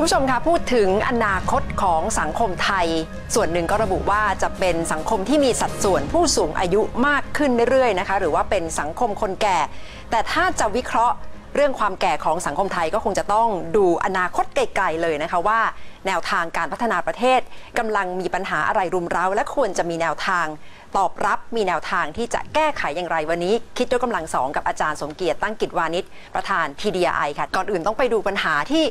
คุณผู้ชมคะพูดถึงอนาคตของสังคมไทย ส่วนหนึ่งก็ระบุว่าจะเป็นสังคมที่มีสัดส่วนผู้สูงอายุมากขึ้นเรื่อยๆนะคะ หรือว่าเป็นสังคมคนแก่ แต่ถ้าจะวิเคราะห์ เรื่องความแก่ของสังคมไทยก็คงจะต้องดูอนาคตไกลๆเลยนะคะว่า แนวทางการพัฒนาประเทศกำลังมีปัญหาอะไรรุมเร้า และควรจะมีแนวทาง ตอบรับมีแนวทางที่จะแก้ไขอย่างไรวันนี้ คิดด้วยกกำลังสองกับอาจารย์สมเกียรติตั้งกิจวานิชประธาน TDI ค่ะ ก่อนอื่นต้องไปดูปัญหาที่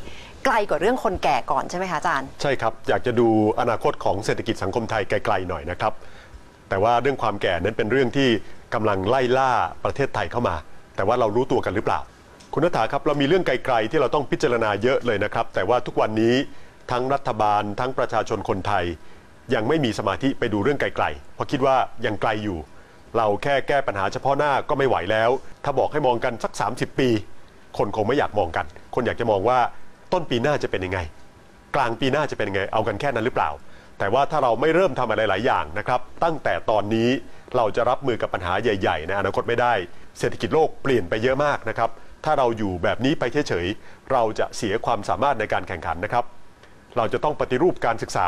ไกลกว่าเรื่องคนแก่ก่อนใช่ไหมคะอาจารย์ ใช่ครับ อยากจะดูอนาคตของเศรษฐกิจสังคมไทยไกลๆหน่อยนะครับ แต่ว่าเรื่องความแก่นั้นเป็นเรื่องที่กำลังไล่ล่าประเทศไทยเข้ามา แต่ว่าเรารู้ตัวกันหรือเปล่า คุณนัฐาครับเรามีเรื่องไกลๆที่เราต้องพิจารณาเยอะเลยนะครับ แต่ว่าทุกวันนี้ทั้งรัฐบาล ทั้งประชาชนคนไทย ยังไม่มีสมาธิไปดูเรื่องไกลๆเพราะคิดว่ายังไกลอยู่ เราแค่แก้ปัญหาเฉพาะหน้าก็ไม่ไหวแล้ว ถ้าบอกให้มองกันสัก 30 ปี คนคงไม่อยากมองกัน คนอยากจะมองว่าต้นปีหน้าจะเป็นยังไง กลางปีหน้าจะเป็นยังไง เอากันแค่นั้นหรือเปล่า แต่ว่าถ้าเราไม่เริ่มทำอะไรหลายอย่างนะครับตั้งแต่ตอนนี้เราจะรับมือกับปัญหาใหญ่ ๆ ในอนาคตไม่ได้ เศรษฐกิจโลกเปลี่ยนไปเยอะมากนะครับ ถ้าเราอยู่แบบนี้ไปเฉยๆเราจะเสียความสามารถในการแข่งขันนะครับ เราจะต้องปฏิรูปการศึกษา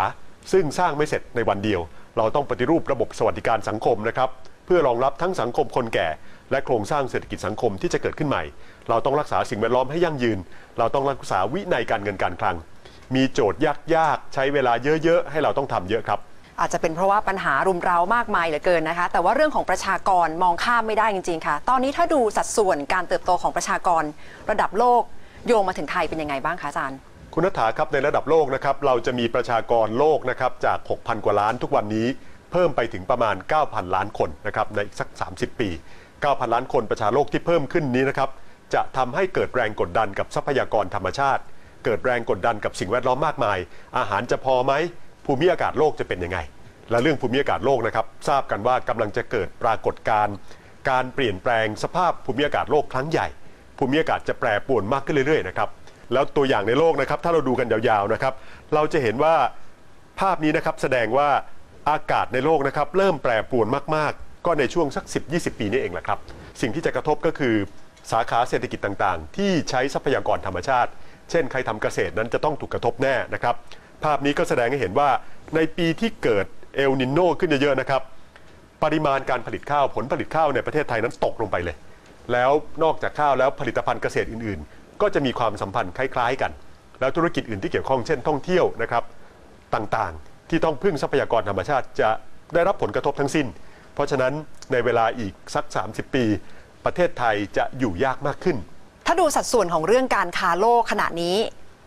ซึ่งสร้างไม่เสร็จในวันเดียว เราต้องปฏิรูประบบสวัสดิการสังคมนะครับ เพื่อรองรับทั้งสังคมคนแก่ และโครงสร้างเศรษฐกิจสังคมที่จะเกิดขึ้นใหม่ เราต้องรักษาสิ่งแวดล้อมให้ยั่งยืน เราต้องรักษาวินัยการเงินการคลัง มีโจทย์ยากๆใช้เวลาเยอะๆให้เราต้องทำเยอะครับ อาจจะเป็นเพราะว่าปัญหารุมเร้ามากมายเหลือเกินนะคะ แต่ว่าเรื่องของประชากรมองข้ามไม่ได้จริง ๆ ค่ะ ตอนนี้ถ้าดูสัดส่วนการเติบโตของประชากร ระดับโลกโยงมาถึงไทยเป็นยังไงบ้างคะอาจารย์คุณนัฐาครับในระดับโลกนะครับเราจะมีประชากรโลกนะครับจาก 6,000 กว่าล้านทุกวันนี้เพิ่มไปถึงประมาณ 9,000 ล้านคนนะครับในอีกสัก 30 ปี 9,000 ล้านคนประชาโลกที่เพิ่มขึ้นนี้นะครับจะทำให้เกิดแรงกดดันกับทรัพยากรธรรมชาติ เกิดแรงกดดันกับสิ่งแวดล้อมมากมาย อาหารจะพอไหม ภูมิอากาศโลกจะเป็นยังไง และเรื่องภูมิอากาศโลกนะครับ ทราบกันว่ากำลังจะเกิดปรากฏการณ์การเปลี่ยนแปลงสภาพภูมิอากาศโลกครั้งใหญ่ ภูมิอากาศจะแปรปรวนมากขึ้นเรื่อยๆนะครับแล้วตัวอย่างในโลกนะครับ ถ้าเราดูกันยาวๆนะครับ เราจะเห็นว่าภาพนี้นะครับแสดงว่าอากาศในโลกนะครับ เริ่มแปรปรวนมากๆ ก็ในช่วงสัก 10-20 ปีนี้เองแหละครับ สิ่งที่จะกระทบก็คือสาขาเศรษฐกิจต่างๆ ที่ใช้ทรัพยากรธรรมชาติ เช่น ใครทำเกษตรนั้นจะต้องถูกกระทบแน่นะครับ ภาพนี้ก็แสดงให้เห็นว่าในปีที่เกิดเอลนินโนขึ้นเยอะๆนะครับ ปริมาณการผลิตข้าวผลผลิตข้าวในประเทศไทยนั้นตกลงไปเลย แล้วนอกจากข้าวแล้วผลิตภัณฑ์เกษตรอื่นๆ ก็จะมีความสัมพันธ์คล้ายๆกัน แล้วธุรกิจอื่นที่เกี่ยวข้องเช่นท่องเที่ยวนะครับต่างๆ ที่ต้องพึ่งทรัพยากรธรรมชาติจะได้รับผลกระทบทั้งสิ้น เพราะฉะนั้นในเวลาอีกสัก 30 ปี ประเทศไทยจะอยู่ยากมากขึ้น ถ้าดูสัดส่วนของเรื่องการค้าโลกขณะนี้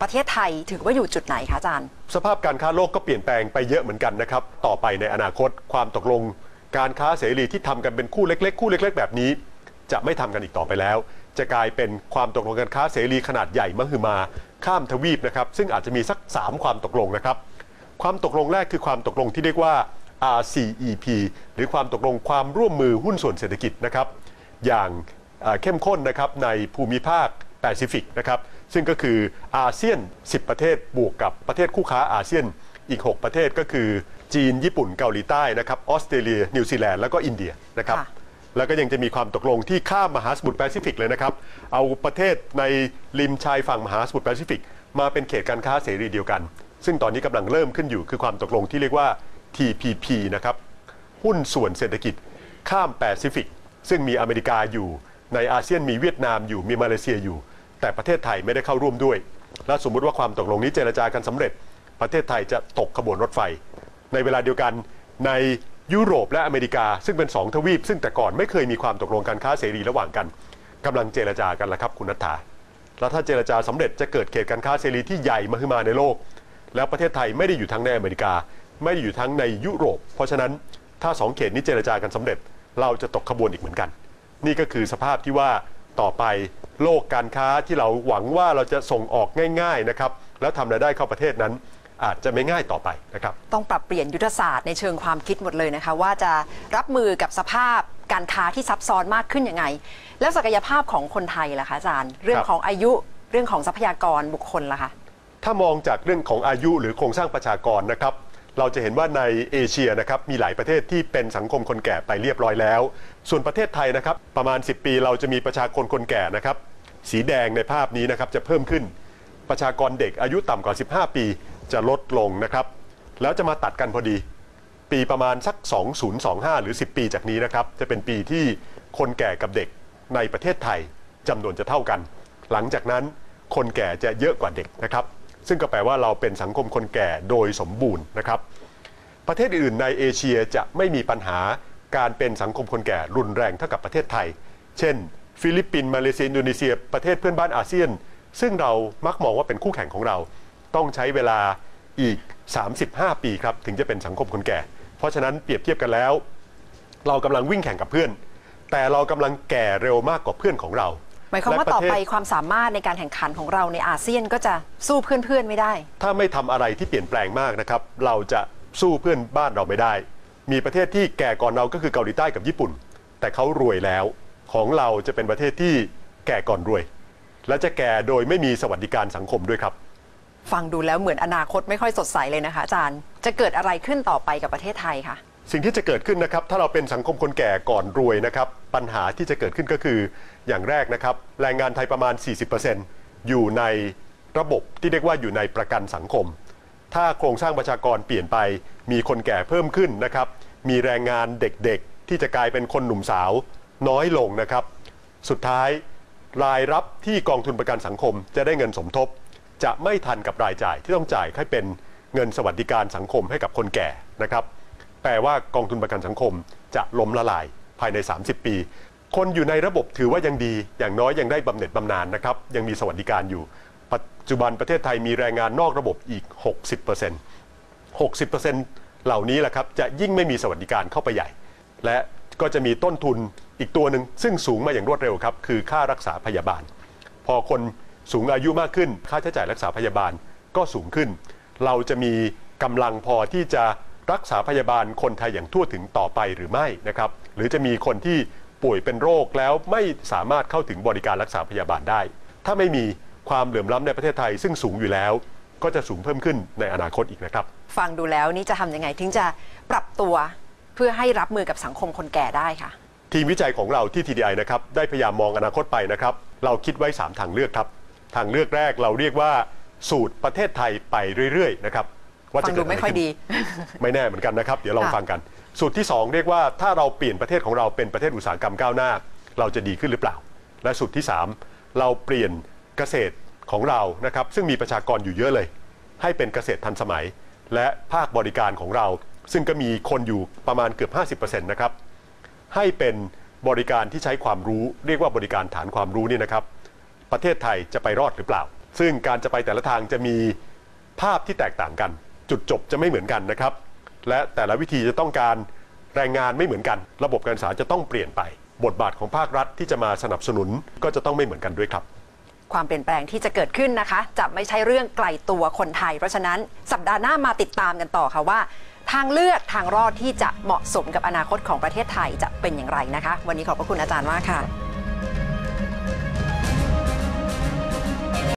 ประเทศไทยถือว่าอยู่จุดไหนคะอาจารย์ สภาพการค้าโลกก็เปลี่ยนแปลงไปเยอะเหมือนกันนะครับ ต่อไปในอนาคตความตกลง การค้าเสรีที่ทำกันเป็นคู่เล็ก ๆ คู่เล็ก ๆ แบบนี้ จะไม่ทำกันอีกต่อไปแล้ว จะกลายเป็นความตกลงการค้าเสรีขนาดใหญ่มหึมาข้ามทวีปนะครับซึ่งอาจจะมีสัก 3 ความตกลงนะครับ ความตกลงแรกคือความตกลงที่เรียกว่า RCEP หรือความตกลงความร่วมมือหุ้นส่วนเศรษฐกิจนะครับ อย่างเข้มข้นนะครับในภูมิภาคแปซิฟิกนะครับ ซึ่งก็คืออาเซียน 10 ประเทศบวกกับประเทศคู่ค้าอาเซียนอีก 6 ประเทศก็คือจีน ญี่ปุ่นเกาหลีใต้นะครับออสเตรเลีย นิวซีแลนด์แล้วก็อินเดียนะครับค่ะแล้วก็ยังจะมีความตกลงที่ข้ามมหาสมุทรแปซิฟิกเลยนะครับ เอาประเทศในริมชายฝั่งมหาสมุทรแปซิฟิก มาเป็นเขตการค้าเสรีเดียวกัน ซึ่งตอนนี้กำลังเริ่มขึ้นอยู่คือความตกลงที่เรียกว่า TPP นะครับหุ้นส่วนเศรษฐกิจข้ามแปซิฟิก ซึ่งมีอเมริกาอยู่ในอาเซียนมีเวียดนามอยู่มีมาเลเซียอยู่ แต่ประเทศไทยไม่ได้เข้าร่วมด้วย และสมมุติว่าความตกลงนี้เจรจากันสำเร็จ ประเทศไทยจะตกขบวนรถไฟ ในเวลาเดียวกันในยุโรปและอเมริกา ซึ่งเป็นสองทวีป ซึ่งแต่ก่อนไม่เคยมีความตกลงการค้าเสรีระหว่างกันกำลังเจรจากันแล้วครับคุณนัทธาแล้วถ้าเจรจาสำเร็จจะเกิดเขตการค้าเสรีที่ใหญ่มหึมาในโลก แล้วประเทศไทยไม่ได้อยู่ทั้งในอเมริกา ไม่ได้อยู่ทั้งในยุโรป เพราะฉะนั้นถ้าสองเขตนี้เจรจากันสำเร็จ เราจะตกขบวนอีกเหมือนกัน นี่ก็คือสภาพที่ว่าต่อไป โลกการค้าที่เราหวังว่าเราจะส่งออกง่าย ๆนะครับ แล้วทำรายได้เข้าประเทศนั้น อาจจะไม่ง่ายต่อไปนะครับ ต้องปรับเปลี่ยนยุทธศาสตร์ในเชิงความคิดหมดเลยนะคะ ว่าจะรับมือกับสภาพการค้าที่ซับซ้อนมากขึ้นยังไง แล้วศักยภาพของคนไทยล่ะคะอาจารย์ เรื่องของอายุเรื่องของทรัพยากรบุคคลล่ะคะถ้ามองจากเรื่องของอายุหรือโครงสร้างประชากรนะครับ เราจะเห็นว่าในเอเชียนะครับมีหลายประเทศที่เป็นสังคมคนแก่ไปเรียบร้อยแล้ว ส่วนประเทศไทยนะครับประมาณ 10 ปีเราจะมีประชากรคนแก่นะครับสีแดงในภาพนี้นะครับจะเพิ่มขึ้น ประชากรเด็กอายุต่ำกว่า 15 ปีจะลดลงนะครับแล้วจะมาตัดกันพอดี ปีประมาณสัก 2025 หรือ 10 ปีจากนี้นะครับจะเป็นปีที่คนแก่กับเด็กในประเทศไทยจำนวนจะเท่ากัน หลังจากนั้นคนแก่จะเยอะกว่าเด็กนะครับ ซึ่งก็แปลว่าเราเป็นสังคมคนแก่โดยสมบูรณ์นะครับ ประเทศอื่นในเอเชียจะไม่มีปัญหาการเป็นสังคมคนแก่รุนแรงเท่ากับประเทศไทย เช่น ฟิลิปปินส์มาเลเซียอินโดนีเซีย ประเทศเพื่อนบ้านอาเซียน ซึ่งเรามักมองว่าเป็นคู่แข่งของเรา ต้องใช้เวลาอีก 35 ปีครับถึงจะเป็นสังคมคนแก่ เพราะฉะนั้นเปรียบเทียบกันแล้ว เรากำลังวิ่งแข่งกับเพื่อน แต่เรากำลังแก่เร็วมากกว่าเพื่อนของเรา มายความว่าและต่อระเทศไปความสามารถในการแข่งขันของเราในอาเซียนก็จะสู้เพื่อนๆไม่ได้ ถ้าไม่ทำอะไรที่เปลี่ยนแปลงมากนะครับ เราจะสู้เพื่อนบ้านเราไม่ได้ มีประเทศที่แก่ก่อนเราก็คือเกาหลีใต้กับญี่ปุ่น แต่เขารวยแล้ว ของเราจะเป็นประเทศที่แก่ก่อนรวย และจะแก่โดยไม่มีสวัสดิการสังคมด้วยครับ ฟังดูแล้วเหมือนอนาคตไม่ค่อยสดใสเลยนะคะอาจารย์ จะเกิดอะไรขึ้นต่อไปกับประเทศไทยคะ สิ่งที่จะเกิดขึ้นนะครับถ้าเราเป็นสังคมคนแก่ก่อนรวยนะครับปัญหาที่จะเกิดขึ้นก็คืออย่างแรกนะครับแรงงานไทยประมาณ 40%อยู่ในระบบที่เรียกว่าอยู่ในประกันสังคม ถ้าโครงสร้างประชากรเปลี่ยนไป มีคนแก่เพิ่มขึ้นนะครับมีแรงงานเด็กๆ ที่จะกลายเป็นคนหนุ่มสาวน้อยลงนะครับ สุดท้ายรายรับที่กองทุนประกันสังคมจะได้เงินสมทบ จะไม่ทันกับรายจ่ายที่ต้องจ่ายให้เป็นเงินสวัสดิการสังคมให้กับคนแก่นะครับ แปลว่ากองทุนประกันสังคมจะล้มละลายภายใน 30 ปี คนอยู่ในระบบถือว่ายังดี อย่างน้อยยังได้บำเหน็จบำนาญนะครับ ยังมีสวัสดิการอยู่ ปัจจุบันประเทศไทยมีแรงงานนอกระบบอีก 60% 60%เหล่านี้แหละครับจะยิ่งไม่มีสวัสดิการเข้าไปใหญ่ และก็จะมีต้นทุนอีกตัวหนึ่งซึ่งสูงมาอย่างรวดเร็วครับคือค่ารักษาพยาบาล พอคนสูงอายุมากขึ้น ค่าใช้จ่ายรักษาพยาบาลก็สูงขึ้น เราจะมีกำลังพอที่จะ รักษาพยาบาลคนไทยอย่างทั่วถึงต่อไปหรือไม่นะครับ หรือจะมีคนที่ป่วยเป็นโรคแล้วไม่สามารถเข้าถึงบริการรักษาพยาบาลได้ ถ้าไม่มีความเหลื่อมล้ำในประเทศไทยซึ่งสูงอยู่แล้ว ก็จะสูงเพิ่มขึ้นในอนาคตอีกนะครับ ฟังดูแล้วนี่จะทำยังไงถึงจะปรับตัวเพื่อให้รับมือกับสังคมคนแก่ได้ค่ะ ทีมวิจัยของเราที่ TDI นะครับได้พยายามมองอนาคตไปนะครับ เราคิดไว้ 3 ทางเลือกครับ ทางเลือกแรกเราเรียกว่า สูตรประเทศไทยไปเรื่อยๆนะครับ ว่าฟัจะงเกิดูดอะไรไม่ค่อยขึ้น ดี ไม่แน่เหมือนกันนะครับ เดี๋ยวลองค่ะ ฟังกัน สูตรที่ 2 เรียกว่าถ้าเราเปลี่ยนประเทศของเราเป็นประเทศอุตสาหกรรมก้าวหน้า เราจะดีขึ้นหรือเปล่า และสูตรที่ 3 เราเปลี่ยนเกษตรของเรานะครับซึ่งมีประชากรอยู่เยอะเลย ให้เป็นเกษตรทันสมัย และภาคบริการของเรา ซึ่งก็มีคนอยู่ประมาณเกือบ 50%นะครับ ให้เป็นบริการที่ใช้ความรู้ เรียกว่าบริการฐานความรู้นี่นะครับ ประเทศไทยจะไปรอดหรือเปล่า ซึ่งการจะไปแต่ละทางจะมีภาพที่แตกต่างกัน จุดจบจะไม่เหมือนกันนะครับ และแต่ละวิธีจะต้องการแรงงานไม่เหมือนกัน ระบบการศึกษาจะต้องเปลี่ยนไป บทบาทของภาครัฐที่จะมาสนับสนุนก็จะต้องไม่เหมือนกันด้วยครับ ความเปลี่ยนแปลงที่จะเกิดขึ้นนะคะ จะไม่ใช่เรื่องไกลตัวคนไทย เพราะฉะนั้นสัปดาห์หน้ามาติดตามกันต่อค่ะว่า ทางเลือกทางรอดที่จะเหมาะสมกับอนาคตของประเทศไทยจะเป็นอย่างไรนะคะ วันนี้ขอบพระคุณอาจารย์มากค่ะ